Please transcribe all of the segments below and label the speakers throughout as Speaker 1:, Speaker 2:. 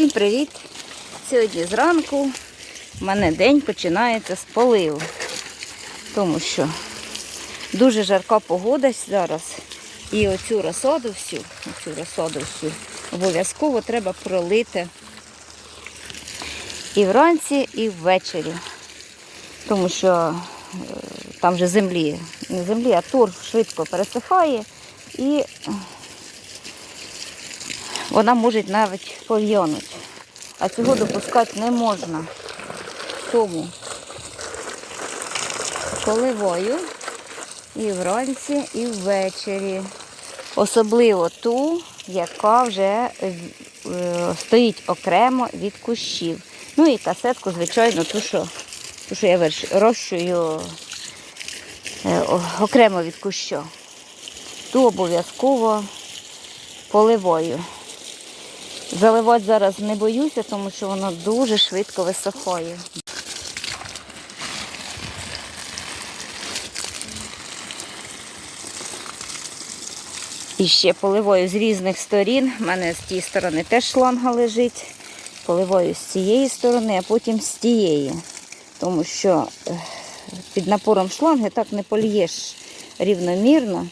Speaker 1: Всім привіт! Сьогодні зранку в мене день починається з поливу, тому що дуже жарка погода зараз. І оцю розсаду всю, оцю розсаду всю обов'язково треба пролити і вранці, і ввечері. Тому що е, там вже землі, не землі, а торф швидко пересихає і вона може навіть пов'янути. А цього допускати не можна. Тому поливаю і вранці, і ввечері. Особливо ту, яка вже е, стоїть окремо від кущів. Ну і касетку, звичайно, ту, що, ту, що я вирощую е, окремо від куща. Ту обов'язково поливаю. Заливати зараз не боюся, тому що воно дуже швидко висохає. І ще поливаю з різних сторін. У мене з тієї сторони теж шланга лежить. Поливаю з цієї сторони, а потім з тієї. Тому що е, під напором шланги так не полієш рівномірно,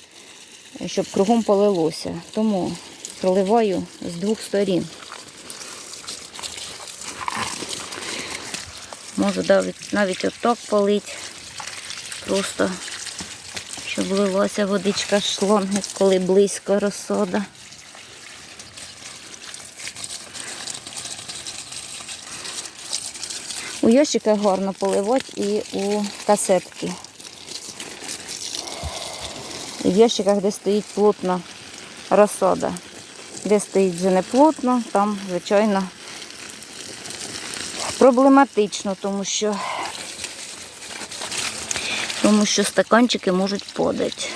Speaker 1: щоб кругом полилося. Тому проливаю з двох сторін. Можу навіть, навіть отак полить, просто щоб лилася водичка шланги, коли близько розсода. У ящиках гарно поливати і у касетки. В ящиках, де стоїть плотно розсода. Де стоїть вже не плотно, там, звичайно, проблематично, тому що, тому що стаканчики можуть подати.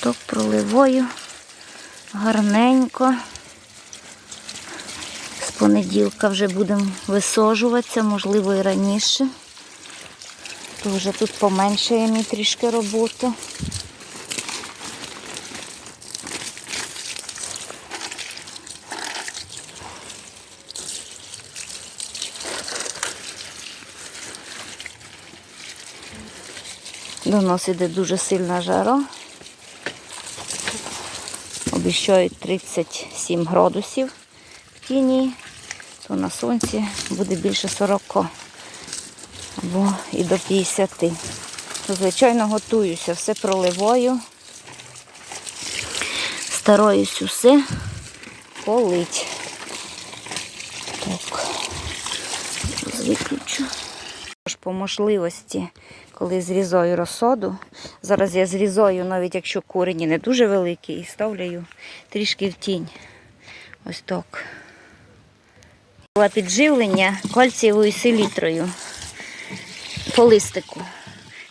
Speaker 1: Так проливаю гарненько. З понеділка вже будемо висаджуватися, можливо, і раніше. То вже тут поменшає мені трішки роботи. До нас іде дуже сильна жара. Обіщають 37 градусів в тіні, то на сонці буде більше 40 або і до 50. То, звичайно, готуюся, все проливаю. Стараюсь усе полить. Так, виключу. По можливості, коли зрізаю розсоду, зараз я зрізаю, навіть якщо корені не дуже великі, і ставлю трішки в тінь. Ось так. Була підживлення кальцієвою селітрою по листику.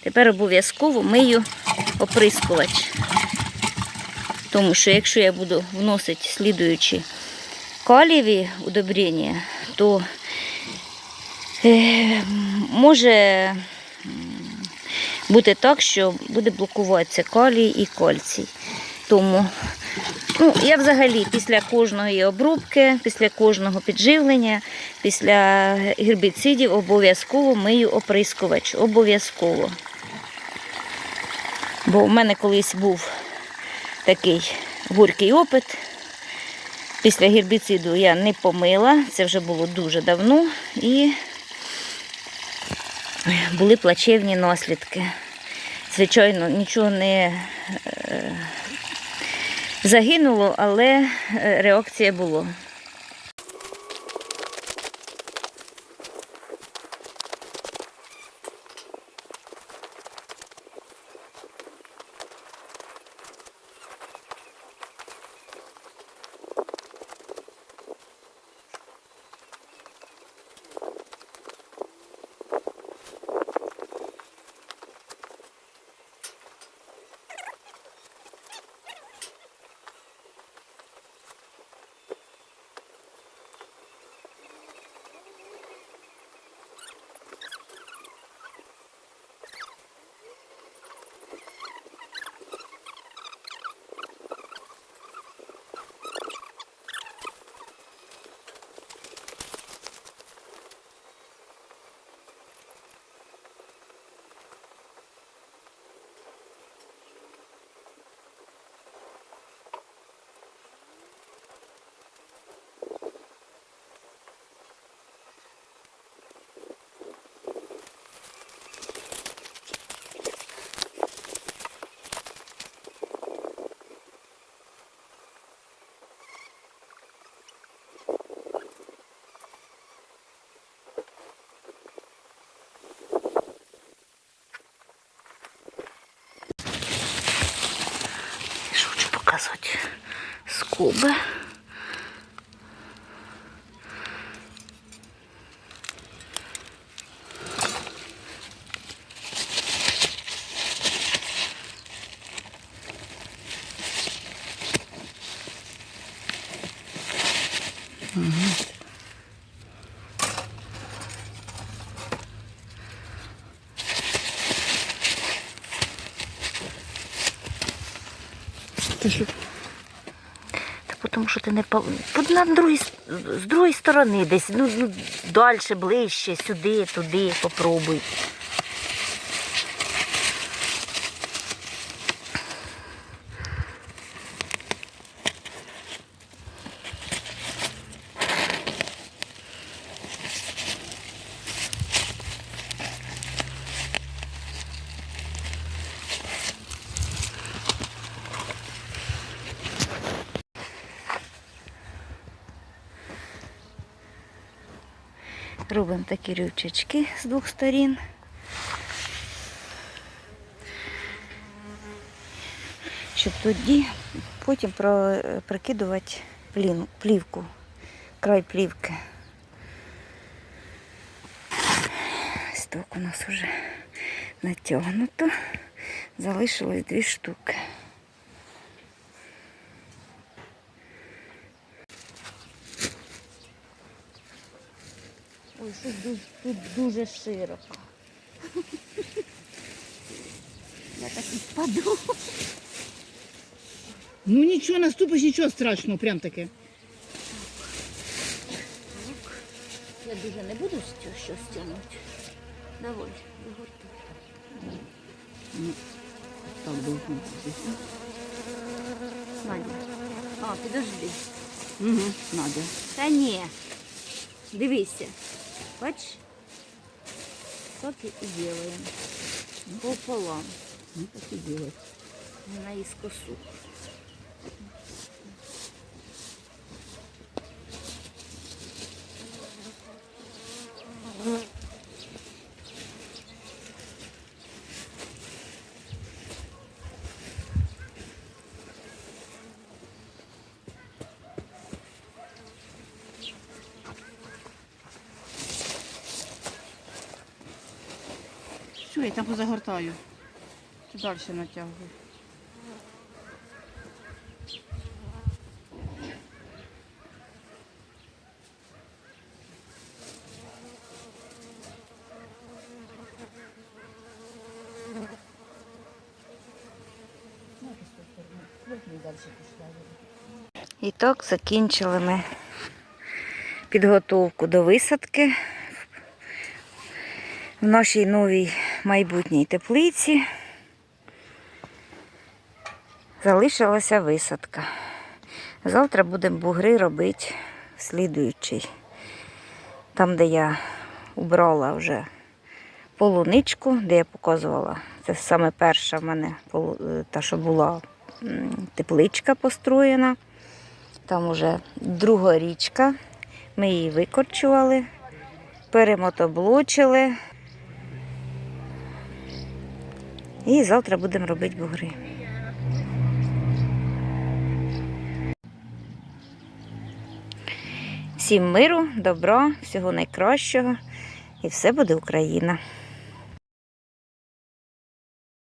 Speaker 1: Тепер обов'язково мию оприскувач. Тому що якщо я буду вносити слідуючі калієві удобрення, то Е, Може бути так, що буде блокуватися калій і кальцій. Тому ну, я взагалі після кожної обробки, після кожного підживлення, після гербіцидів обов'язково мию оприскувач. Обов'язково. Бо у мене колись був такий горький опит. Після гербіциду я не помила, це вже було дуже давно. І були плачевні наслідки. Звичайно, нічого не е, загинуло, але е, реакція була. показувати
Speaker 2: скоби. Що?
Speaker 1: Та тому що ти не на другій з другої сторони десь, ну, ну далі, ближче, сюди, туди, попробуй. Робимо такі рівчачки з двох сторін. Щоб тоді потім прикидувати плівку, край плівки. Ось так у нас вже натягнуто. Залишилось дві штуки. Ой, щось ду- тут дуже широко. Я так і впаду.
Speaker 2: Ну нічого, наступиш, нічого страшного, прям таке.
Speaker 1: Я дуже не буду з цього що стягнути. Давай, вигортай.
Speaker 2: Так, должно бути.
Speaker 1: Надя. А, підожди.
Speaker 2: Угу, Надя.
Speaker 1: Та ні. Дивися. Бач? Так і делаємо. Пополам.
Speaker 2: Ну, так і делать.
Speaker 1: Наискосу.
Speaker 2: Я там позагортаю. Далі натягую.
Speaker 1: І так закінчили ми підготовку до висадки в нашій новій майбутній теплиці. Залишилася висадка. Завтра будемо бугри робити слідуючий. Там, де я убрала вже полуничку, де я показувала. Це саме перша в мене та, що була тепличка построєна. Там уже друга річка. Ми її викорчували, перемотоблочили. І завтра будемо робити бугри. Всім миру, добра, всього найкращого. І все буде Україна.